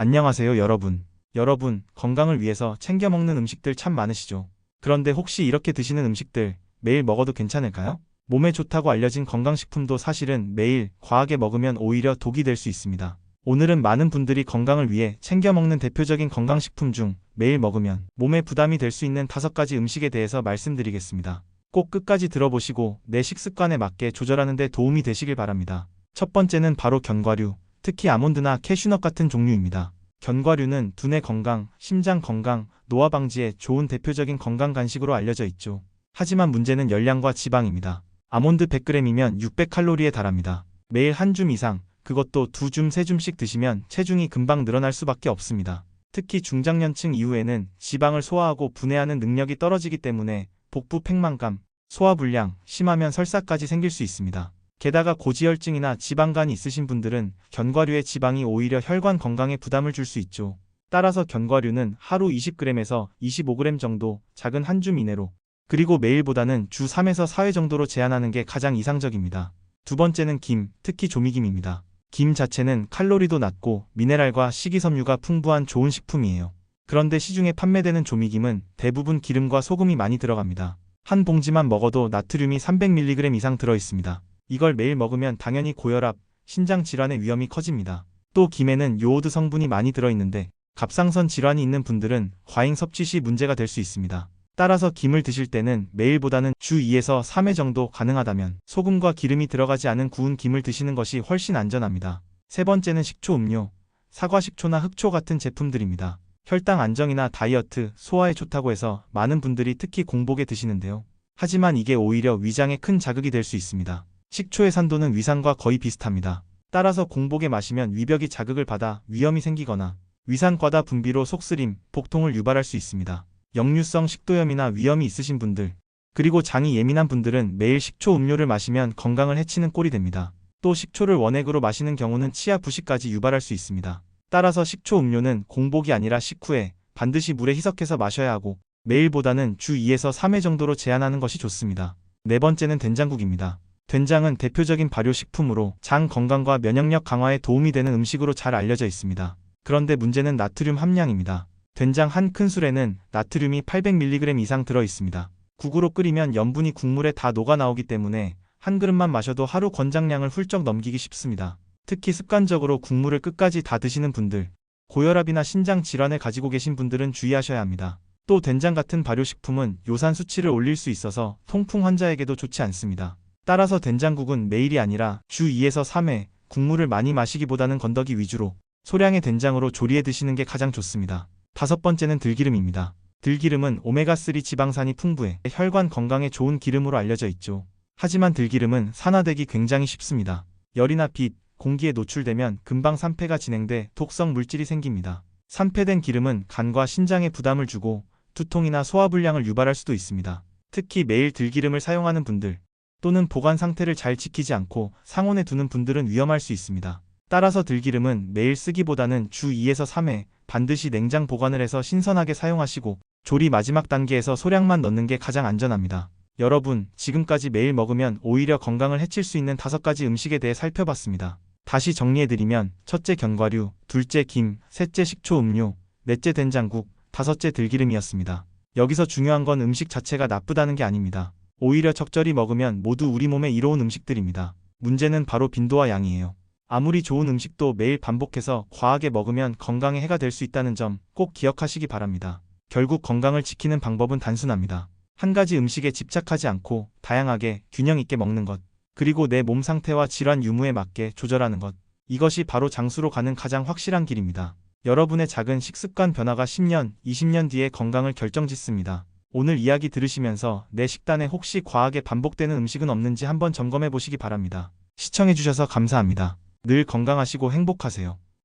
안녕하세요, 여러분. 여러분, 건강을 위해서 챙겨 먹는 음식들 참 많으시죠? 그런데 혹시 이렇게 드시는 음식들 매일 먹어도 괜찮을까요? 몸에 좋다고 알려진 건강식품도 사실은 매일 과하게 먹으면 오히려 독이 될 수 있습니다. 오늘은 많은 분들이 건강을 위해 챙겨 먹는 대표적인 건강식품 중 매일 먹으면 몸에 부담이 될 수 있는 다섯 가지 음식에 대해서 말씀드리겠습니다. 꼭 끝까지 들어보시고 내 식습관에 맞게 조절하는 데 도움이 되시길 바랍니다. 첫 번째는 바로 견과류, 특히 아몬드나 캐슈넛 같은 종류입니다. 견과류는 두뇌 건강, 심장 건강, 노화 방지에 좋은 대표적인 건강 간식으로 알려져 있죠. 하지만 문제는 열량과 지방입니다. 아몬드 100g이면 600칼로리에 달합니다. 매일 한 줌 이상, 그것도 두 줌, 세 줌씩 드시면 체중이 금방 늘어날 수밖에 없습니다. 특히 중장년층 이후에는 지방을 소화하고 분해하는 능력이 떨어지기 때문에 복부 팽만감, 소화불량, 심하면 설사까지 생길 수 있습니다. 게다가 고지혈증이나 지방간이 있으신 분들은 견과류의 지방이 오히려 혈관 건강에 부담을 줄 수 있죠. 따라서 견과류는 하루 20g에서 25g 정도 작은 한 줌 이내로 그리고 매일보다는 주 3에서 4회 정도로 제한하는 게 가장 이상적입니다. 두 번째는 김, 특히 조미김입니다. 김 자체는 칼로리도 낮고 미네랄과 식이섬유가 풍부한 좋은 식품이에요. 그런데 시중에 판매되는 조미김은 대부분 기름과 소금이 많이 들어갑니다. 한 봉지만 먹어도 나트륨이 300mg 이상 들어 있습니다. 이걸 매일 먹으면 당연히 고혈압, 신장 질환의 위험이 커집니다. 또 김에는 요오드 성분이 많이 들어 있는데 갑상선 질환이 있는 분들은 과잉 섭취 시 문제가 될 수 있습니다. 따라서 김을 드실 때는 매일보다는 주 2에서 3회 정도 가능하다면 소금과 기름이 들어가지 않은 구운 김을 드시는 것이 훨씬 안전합니다. 세 번째는 식초 음료, 사과 식초나 흑초 같은 제품들입니다. 혈당 안정이나 다이어트, 소화에 좋다고 해서 많은 분들이 특히 공복에 드시는데요. 하지만 이게 오히려 위장에 큰 자극이 될 수 있습니다. 식초의 산도는 위산과 거의 비슷합니다. 따라서 공복에 마시면 위벽이 자극을 받아 위험이 생기거나 위산 과다 분비로 속쓰림, 복통을 유발할 수 있습니다. 역류성 식도염이나 위험이 있으신 분들, 그리고 장이 예민한 분들은 매일 식초 음료를 마시면 건강을 해치는 꼴이 됩니다. 또 식초를 원액으로 마시는 경우는 치아 부식까지 유발할 수 있습니다. 따라서 식초 음료는 공복이 아니라 식후에 반드시 물에 희석해서 마셔야 하고 매일보다는 주 2에서 3회 정도로 제한하는 것이 좋습니다. 네 번째는 된장국입니다. 된장은 대표적인 발효식품으로 장 건강과 면역력 강화에 도움이 되는 음식으로 잘 알려져 있습니다. 그런데 문제는 나트륨 함량입니다. 된장 한 큰술에는 나트륨이 800mg 이상 들어 있습니다. 국으로 끓이면 염분이 국물에 다 녹아 나오기 때문에 한 그릇만 마셔도 하루 권장량을 훌쩍 넘기기 쉽습니다. 특히 습관적으로 국물을 끝까지 다 드시는 분들, 고혈압이나 신장 질환을 가지고 계신 분들은 주의하셔야 합니다. 또 된장 같은 발효식품은 요산 수치를 올릴 수 있어서 통풍 환자에게도 좋지 않습니다. 따라서 된장국은 매일이 아니라 주 2에서 3회 국물을 많이 마시기보다는 건더기 위주로 소량의 된장으로 조리해 드시는 게 가장 좋습니다. 다섯 번째는 들기름입니다. 들기름은 오메가3 지방산이 풍부해 혈관 건강에 좋은 기름으로 알려져 있죠. 하지만 들기름은 산화되기 굉장히 쉽습니다. 열이나 빛, 공기에 노출되면 금방 산패가 진행돼 독성 물질이 생깁니다. 산패된 기름은 간과 신장에 부담을 주고 두통이나 소화불량을 유발할 수도 있습니다. 특히 매일 들기름을 사용하는 분들 또는 보관 상태를 잘 지키지 않고 상온에 두는 분들은 위험할 수 있습니다. 따라서 들기름은 매일 쓰기보다는 주 2에서 3회 반드시 냉장 보관을 해서 신선하게 사용하시고 조리 마지막 단계에서 소량만 넣는 게 가장 안전합니다. 여러분, 지금까지 매일 먹으면 오히려 건강을 해칠 수 있는 다섯 가지 음식에 대해 살펴봤습니다. 다시 정리해드리면 첫째 견과류, 둘째 김, 셋째 식초 음료, 넷째 된장국, 다섯째 들기름이었습니다. 여기서 중요한 건 음식 자체가 나쁘다는 게 아닙니다. 오히려 적절히 먹으면 모두 우리 몸에 이로운 음식들입니다. 문제는 바로 빈도와 양이에요. 아무리 좋은 음식도 매일 반복해서 과하게 먹으면 건강에 해가 될 수 있다는 점 꼭 기억하시기 바랍니다. 결국 건강을 지키는 방법은 단순합니다. 한 가지 음식에 집착하지 않고 다양하게 균형 있게 먹는 것, 그리고 내 몸 상태와 질환 유무에 맞게 조절하는 것. 이것이 바로 장수로 가는 가장 확실한 길입니다. 여러분의 작은 식습관 변화가 10년, 20년 뒤에 건강을 결정짓습니다. 오늘 이야기 들으시면서 내 식단에 혹시 과하게 반복되는 음식은 없는지 한번 점검해 보시기 바랍니다. 시청해주셔서 감사합니다. 늘 건강하시고 행복하세요.